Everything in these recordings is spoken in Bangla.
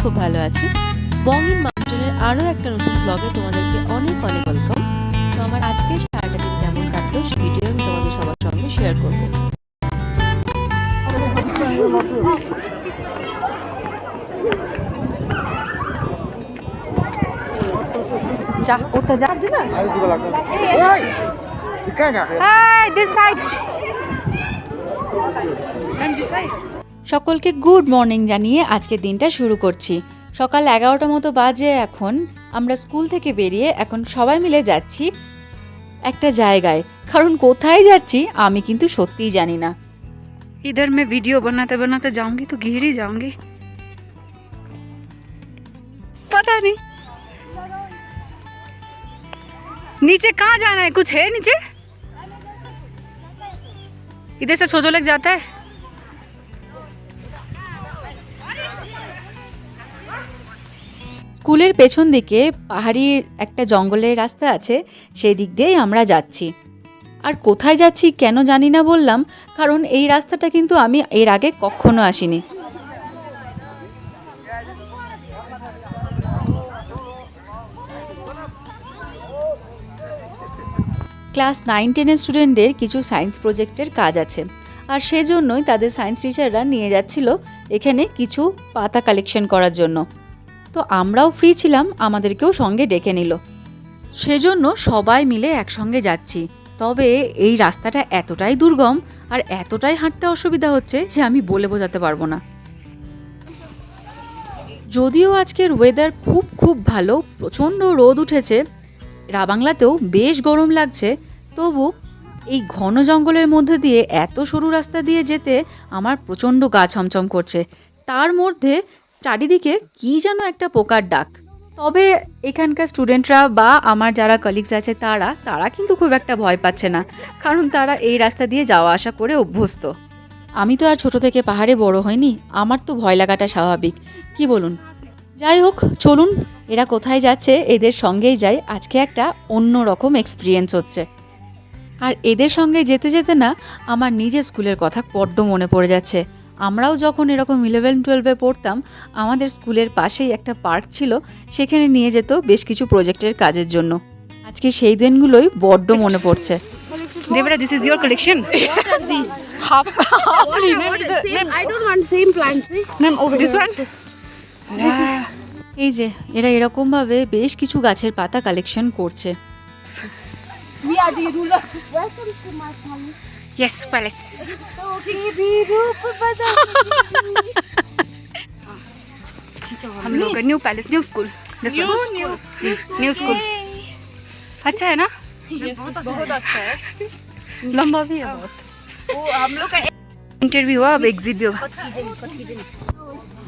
খুব ভালো আছি। বঙ্গিন মাউন্টেনের আরও একটা নতুন ব্লগে তোমাদেরকে অনেক অনেক ওয়েলকাম তো আমার আজকে সারাটা দিন কেমন কাটলো সেই ভিডিও আমি তোমাদের সবার সঙ্গে শেয়ার করব। যা ওতে যা। সকলকে গুড মর্নিং জানিয়ে আজকের দিনটা শুরু করছি সকাল এগারোটা মতো বাজে এখন আমরা স্কুল থেকে বেরিয়ে এখন সবাই মিলে যাচ্ছি একটা জায়গায় কারণ কোথায় যাচ্ছি আমি কিন্তু সত্যিই জানি না इधर मैं वीडियो बनाते बनाते जाऊंगी तो गिर ही जाऊंगी पता नहीं नीचे कहाँ जाना है कुछ है नीचे इधर से छोजो लग जाता है স্কুলের পেছন দিকে পাহাড়ি একটা জঙ্গলের রাস্তা আছে, সেই দিক দিয়েই আমরা যাচ্ছি। আর কোথায় যাচ্ছি কেন জানি না বললাম, কারণ এই রাস্তাটা কিন্তু আমি এর আগে কখনো আসিনি। ক্লাস নাইন টেনের স্টুডেন্টদের কিছু সায়েন্স প্রজেক্টের কাজ আছে, আর সেজন্যই তাদের সায়েন্স টিচাররা নিয়ে যাচ্ছিল এখানে কিছু পাতা কালেকশন করার জন্য। তো আমরাও ফ্রি ছিলাম, আমাদেরকেও সঙ্গে ডেকে নিল। সেজন্য সবাই মিলে একসঙ্গে যাচ্ছি। তবে এই রাস্তাটা এতটাই দুর্গম আর এতটাই হাঁটতে অসুবিধা হচ্ছে যে আমি বলে বোঝাতে পারব না। যদিও আজকের ওয়েদার খুব খুব ভালো, প্রচণ্ড রোদ উঠেছে, রাবাংলাতেও বেশ গরম লাগছে, তবু এই ঘন জঙ্গলের মধ্যে দিয়ে এত সরু রাস্তা দিয়ে যেতে আমার প্রচণ্ড গা ছমছম করছে। তার মধ্যে চারিদিকে কী যেন একটা পোকার ডাক। তবে এখানকার স্টুডেন্টরা বা আমার যারা কলিগস আছে তারা তারা কিন্তু খুব একটা ভয় পাচ্ছে না, কারণ তারা এই রাস্তা দিয়ে যাওয়া আসা করে অভ্যস্ত। আমি তো আর ছোট থেকে পাহাড়ে বড় হইনি, আমার তো ভয় লাগাটা স্বাভাবিক। কি বলুন? যাই হোক, চলুন, এরা কোথায় যাচ্ছে, এদের সঙ্গেই যাই, আজকে একটা অন্য রকম এক্সপিরিয়েন্স হচ্ছে। আর এদের সঙ্গে যেতে যেতে না, আমার নিজের স্কুলের কথা বড্ড মনে পড়ে যাচ্ছে। আমরাও যখন এরকম ইলেভেন টুয়েলভে পড়তাম আমাদের স্কুলের পাশেই একটা পার্ক ছিল সেখানে নিয়ে যেত বেশ কিছু প্রজেক্টের কাজের জন্য। আজকে সেই দিনগুলোই বড্ড মনে পড়ছে। এই যে এরা এরকমভাবে বেশ কিছু গাছের পাতা কালেকশন করছে। यस पैलेस तो भी रूप बदल हम लोग का new palace new school this one new school अच्छा है ना बहुत अच्छा है लंबा भी है बहुत वो हम लोग का इंटरव्यू हुआ अब एग्जिट भी होगा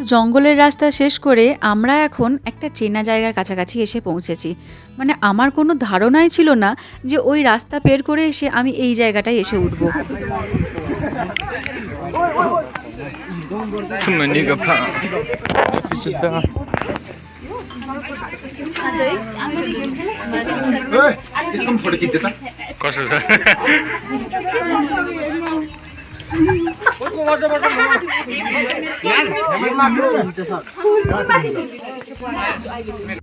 তো জঙ্গলের রাস্তা শেষ করে আমরা এখন একটা চেনা জায়গার কাছাকাছি এসে পৌঁছেছি মানে আমার কোনো ধারণাই ছিল না যে ওই রাস্তা পের করে এসে আমি এই জায়গাটায় এসে উঠব কষ্ট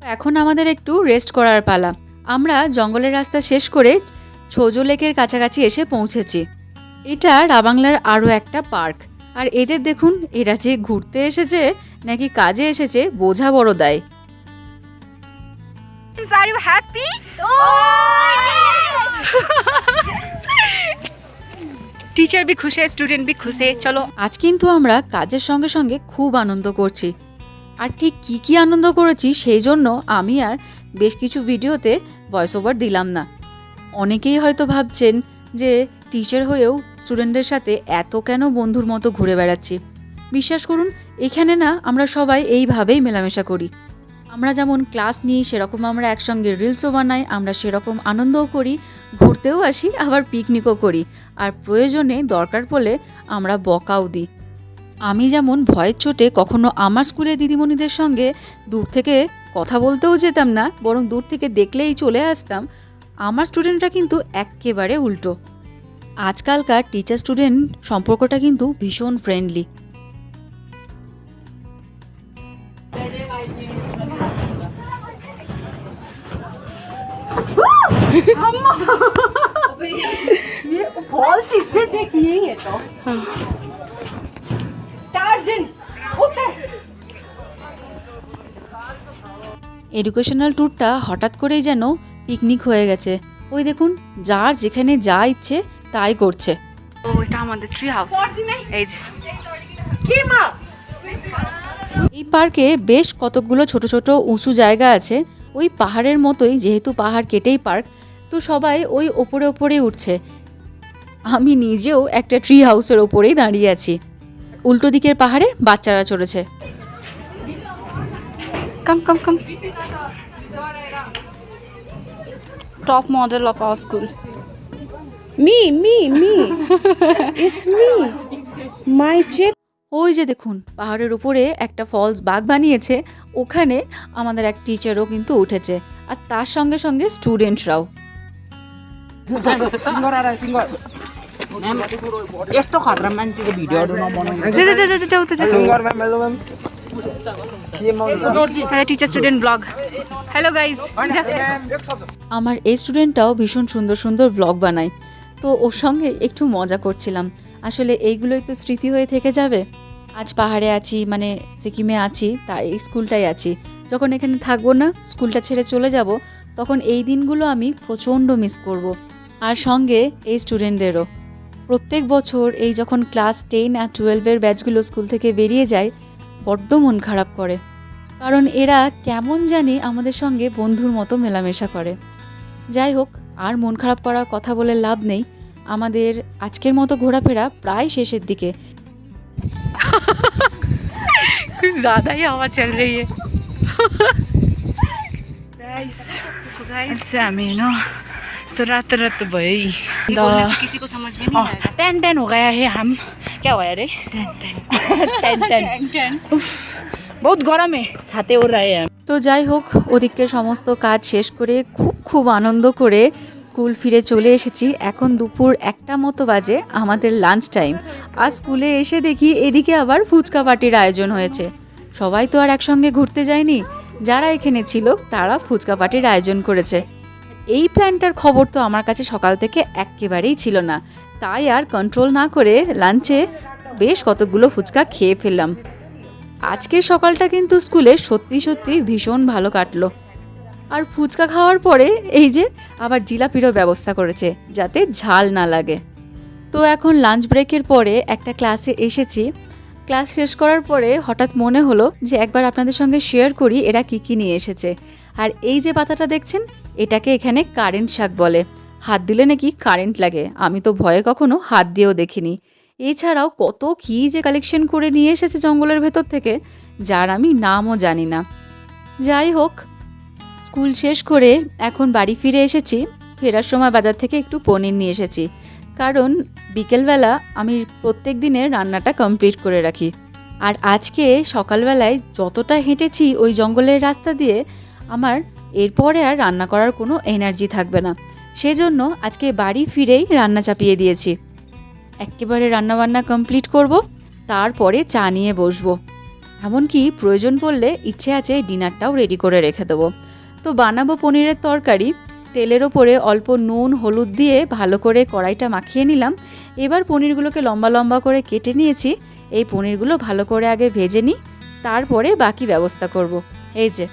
এখন আমাদের একটু রেস্ট করার পালা আমরা জঙ্গলের রাস্তা শেষ করে ছোজো লেকের কাছাকাছি এসে পৌঁছেছি এটা রাবাংলার আরও একটা পার্ক আর এদের দেখুন, এরা যে ঘুরতে এসেছে, নাকি কাজে এসেছে, বোঝা বড় দেয় Are you happy? Oh! Teacher বি খুশে স্টুডেন্ট বি খুশে চলো আজ কিন্তু আমরা কাজের সঙ্গে সঙ্গে খুব আনন্দ করছি। আর ঠিক কি কি আনন্দ করেছি সেই জন্য আমি আর বেশ কিছু ভিডিওতে ভয়েস ওভার দিলাম না। অনেকেই হয়তো ভাবছেন যে টিচার হয়েও স্টুডেন্টদের সাথে এত কেন বন্ধুর মতো ঘুরে বেড়াচ্ছি। বিশ্বাস করুন, এখানে না আমরা সবাই এইভাবেই মেলামেশা করি। আমরা যেমন ক্লাস নিই, সেরকম আমরা একসঙ্গে রিলসও বানাই, আমরা সেরকম আনন্দও করি, ঘুরতেও আসি, আবার পিকনিকও করি। আর প্রয়োজনে দরকার পড়লে আমরা বকাও দিই। আমি যেমন ভয়ের চোটে কখনো আমার স্কুলে দিদিমণিদের সঙ্গে দূর থেকে কথা বলতেও যেতাম না, বরং দূর থেকে দেখলেই চলে আসতাম, আমার স্টুডেন্টরা কিন্তু এক্কেবারে উল্টো। আজকালকার টিচার স্টুডেন্ট সম্পর্কটা কিন্তু ভীষণ ফ্রেন্ডলি बॉल से इसे देखिए ये तो टार्जन उतर এডুকেশনাল ট্যুরটা হঠাৎ করেই যেন পিকনিক হয়ে গেছে ওই দেখুন যার যেখানে যা ইচ্ছে তাই করছে ও এটা আমাদের ট্রি হাউস এই যে এই পার্কে বেশ কতকগুলো ছোট ছোট উঁচু জায়গা আছে ওই পাহাড়ের মতোই যেহেতু পাহাড় কেটেই পার্ক তো সবাই ওই ওপরে ওপরেই উঠছে আমি নিজেও একটা ট্রি হাউসের ওপরেই দাঁড়িয়ে আছি উল্টো দিকের পাহাড়ে বাচ্চারা চড়েছে Come, come, come. Top model of our school. Me, me, me. it's me. My chip. ওই যে দেখুন পাহাড়ের উপরে একটা ফলস বাগ বানিয়েছে ওখানে আমাদের এক টিচারও কিন্তু উঠেছে আর তার সঙ্গে সঙ্গে স্টুডেন্টরাও यस्तो खतरा मान्छेको भिडियोहरू नबनाउनु जा जा जा जा जा उता जा teacher student blog hello guys যা আমার এই স্টুডেন্টটাও ভীষণ সুন্দর সুন্দর ব্লগ বানায় তো ওর সঙ্গে একটু মজা করছিলাম আসলে এইগুলোই তো স্মৃতি হয়ে থেকে যাবে। আজ পাহাড়ে আছি মানে সিকিমে আছি, তাই এই স্কুলটাই আছি। যখন এখানে থাকব না, স্কুলটা ছেড়ে চলে যাব, তখন এই দিনগুলো আমি প্রচণ্ড মিস করব। আর সঙ্গে এই স্টুডেন্টদেরও প্রত্যেক বছর এই যখন ক্লাস টেন আর টুয়েলভের ব্যাচগুলো স্কুল থেকে বেরিয়ে যায়, বড্ড মন খারাপ করে। কারণ এরা কেমন জানি আমাদের সঙ্গে বন্ধুর মতো মেলামেশা করে। যাই হোক, আর মন খারাপ করার কথা বলে লাভ নেই। আমাদের আজকের মতো ঘোরাফেরা প্রায় শেষের দিকে कुछ ज़्यादा ही हवा चल रही है गाइस सो गाइस हामी होइन यस्तो रातो रातो भयो है बोलने से किसी को समझ में नहीं आएगा टेन टेन हो गया है हम क्या हो अरे टेन टेन टेन टेन बहुत गरम है छाते उड़ रहे हैं তো যাই হোক ওদিকের সমস্ত কাজ শেষ করে খুব খুব আনন্দ করে স্কুল ফিরে চলে এসেছি। এখন দুপুর একটা মতো বাজে, আমাদের লাঞ্চ টাইম আর স্কুলে এসে দেখি এদিকে আবার ফুচকা পার্টির আয়োজন হয়েছে। সবাই তো আর একসঙ্গে ঘুরতে যায়নি। যারা এখানে ছিল, তারা ফুচকা পার্টির আয়োজন করেছে। এই প্ল্যানটার খবর তো আমার কাছে সকাল থেকে একেবারেই ছিল না। তাই আর কন্ট্রোল না করে লাঞ্চে বেশ কতগুলো ফুচকা খেয়ে ফেললাম। আজকের সকালটা কিন্তু স্কুলে সত্যি সত্যি ভীষণ ভালো কাটলো। আর ফুচকা খাওয়ার পরে এই যে আবার জিলাপিরও ব্যবস্থা করেছে, যাতে ঝাল না লাগে। তো এখন লাঞ্চ ব্রেকের পরে একটা ক্লাসে এসেছি। ক্লাস শেষ করার পরে হঠাৎ মনে হলো যে একবার আপনাদের সঙ্গে শেয়ার করি এরা কি কি নিয়ে এসেছে। আর এই যে পাতাটা দেখছেন, এটাকে এখানে কারেন্ট শাক বলে। হাত দিলে নাকি কারেন্ট লাগে, আমি তো ভয়ে কখনো হাত দিয়েও দেখিনি। এছাড়াও কত কী যে কালেকশন করে নিয়ে এসেছে জঙ্গলের ভেতর থেকে, যার আমি নামও জানি না। যাই হোক স্কুল শেষ করে এখন বাড়ি ফিরে এসেছি। ফেরার সময় বাজার থেকে একটু পনির নিয়ে এসেছি। কারণ বিকেলবেলা আমি প্রত্যেক দিনের রান্নাটা কমপ্লিট করে রাখি। আর আজকে সকালবেলায় যতটা হেঁটেছি ওই জঙ্গলের রাস্তা দিয়ে, আমার এরপরে আর রান্না করার কোনো এনার্জি থাকবে না। সেজন্য আজকে বাড়ি ফিরেই রান্না চাপিয়ে দিয়েছি। একেবারে রান্নাবান্না কমপ্লিট করব, তারপরে চা নিয়ে বসবো। এমনকি প্রয়োজন পড়লে ইচ্ছে আছে ডিনারটাও রেডি করে রেখে দেবো। তো বানাবো পনিরের তরকারি। তেলের ওপরে অল্প নুন, হলুদ দিয়ে ভালো করে কড়াইটা মাখিয়ে নিলাম। এবার পনিরগুলোকে লম্বা লম্বা করে কেটে নিয়েছি। এই পনিরগুলো ভালো করে আগে ভেজে নিই, তারপরে বাকি ব্যবস্থা করব। এই যে,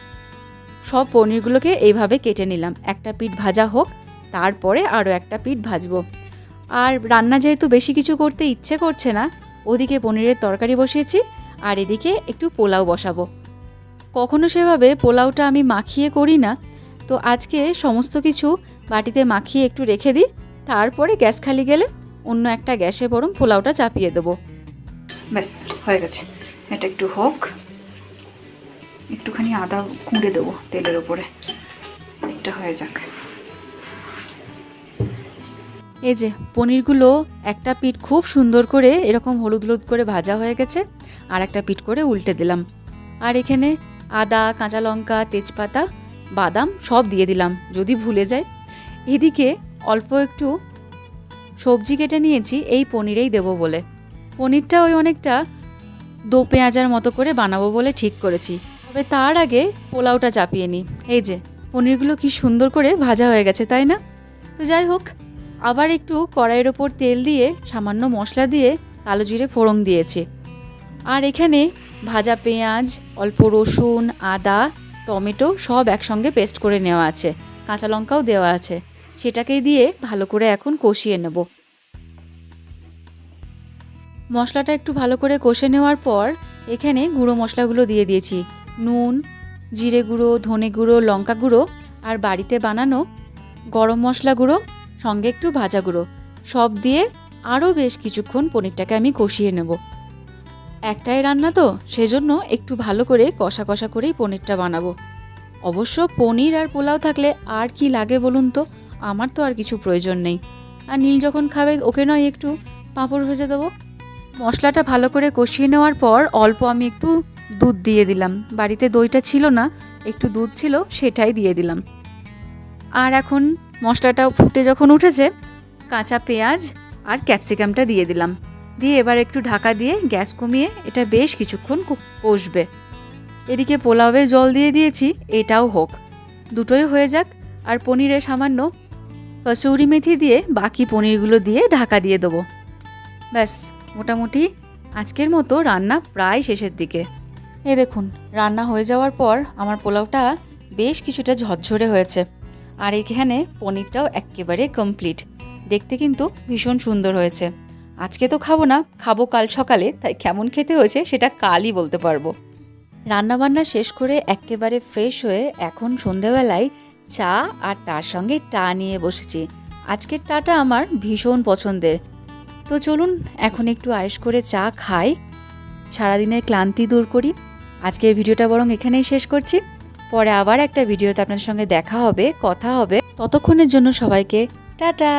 সব পনিরগুলোকে এইভাবে কেটে নিলাম। একটা পিঠ ভাজা হোক, তারপরে আরও একটা পিঠ ভাজবো। আর রান্না যেহেতু বেশি কিছু করতে ইচ্ছে করছে না, ওদিকে পনিরের তরকারি বসিয়েছি, আর এদিকে একটু পোলাও বসাবো। কখনো সেভাবে পোলাওটা আমি মাখিয়ে করি না। তো আজকে সমস্ত কিছু বাটিতে মাখিয়ে একটু রেখে দিই তারপরে গ্যাস খালি গেলে অন্য একটা গ্যাসে বরং পোলাওটা চাপিয়ে দেবো। ব্যাস হয়ে গেছে। এটা একটু হোক। একটুখানি আদা কুঁড়ে দেবো তেলের ওপরে। এটা হয়ে যাক। এই যে পনিরগুলো একটা পিঠ খুব সুন্দর করে এরকম হলুদ হলুদ করে ভাজা হয়ে গেছে আর একটা পিঠ করে উল্টে দিলাম। আর এখানে আদা, কাঁচা লঙ্কা, তেজপাতা, বাদাম সব দিয়ে দিলাম, যদি ভুলে যায়। এদিকে অল্প একটু সবজি কেটে নিয়েছি, এই পনিরেই দেবো বলে। পনিরটা ওই অনেকটা দো পেঁয়াজার মতো করে বানাবো বলে ঠিক করেছি। তবে তার আগে পোলাওটা চাপিয়ে নিই। এই যে, পনিরগুলো কি সুন্দর করে ভাজা হয়ে গেছে, তাই না? তো যাই হোক, আবার একটু কড়াইয়ের ওপর তেল দিয়ে সামান্য মশলা দিয়ে কালো জিরে ফোড়ন দিয়েছি। আর এখানে ভাজা পেঁয়াজ, অল্প রসুন, আদা, টমেটো সব একসঙ্গে পেস্ট করে নেওয়া আছে। কাঁচা লঙ্কাও দেওয়া আছে। সেটাকে দিয়ে ভালো করে এখন কষিয়ে নেব। মশলাটা একটু ভালো করে কষে নেওয়ার পর এখানে গুঁড়ো মশলাগুলো দিয়ে দিয়েছি। নুন, জিরে গুঁড়ো, ধনে গুঁড়ো, লঙ্কা গুঁড়ো আর বাড়িতে বানানো গরম মশলা গুঁড়ো, সঙ্গে একটু ভাজা গুঁড়ো। সব দিয়ে আরও বেশ কিছুক্ষণ পনিরটাকে আমি কষিয়ে নেব। একটাই রান্না তো, সেজন্য একটু ভালো করে কষা কষা করেই পনিরটা বানাবো। অবশ্য পনির আর পোলাও থাকলে আর কি লাগে বলুন তো? আমার তো আর কিছু প্রয়োজন নেই। আর নীল যখন খাবে, ওকে নয় একটু পাঁপড় ভেজে দেবো। মশলাটা ভালো করে কষিয়ে নেওয়ার পর অল্প আমি একটু দুধ দিয়ে দিলাম। বাড়িতে দইটা ছিল না, একটু দুধ ছিল, সেটাই দিয়ে দিলাম। আর এখন মশলাটা ফুটে যখন উঠেছে, কাঁচা পেঁয়াজ আর ক্যাপসিকামটা দিয়ে দিলাম। দিয়ে এবার একটু ঢাকা দিয়ে গ্যাস কমিয়ে এটা বেশ কিছুক্ষণ কষবে। এদিকে পোলাওয়ে জল দিয়ে দিয়েছি, এটাও হোক। দুটোই হয়ে যাক, আর পনিরে সামান্য কসৌরি মেথি দিয়ে বাকি পনিরগুলো দিয়ে ঢাকা দিয়ে দেবো। ব্যাস, মোটামুটি আজকের মতো রান্না প্রায় শেষের দিকে। এ দেখুন, রান্না হয়ে যাওয়ার পর আমার পোলাওটা বেশ কিছুটা ঝরঝরে হয়েছে, আর এখানে পনিরটাও একেবারে কমপ্লিট। দেখতে কিন্তু ভীষণ সুন্দর হয়েছে। আজকে তো খাব না, খাব কাল সকালে, তাই কেমন খেতে হয়েছে সেটা কালই বলতে পারব। রান্নাবান্না শেষ করে একেবারে ফ্রেশ হয়ে এখন সন্ধেবেলায় চা আর তার সঙ্গে টা নিয়ে বসেছি। আজকের টাটা আমার ভীষণ পছন্দের। তো চলুন, এখন একটু আয়েস করে চা খাই। সারাদিনের ক্লান্তি দূর করি। আজকের ভিডিওটা বরং এখানেই শেষ করছি। পরে আবার একটা ভিডিওতে আপনার সঙ্গে দেখা হবে, কথা হবে। ততক্ষণের জন্য সবাইকে টাটা!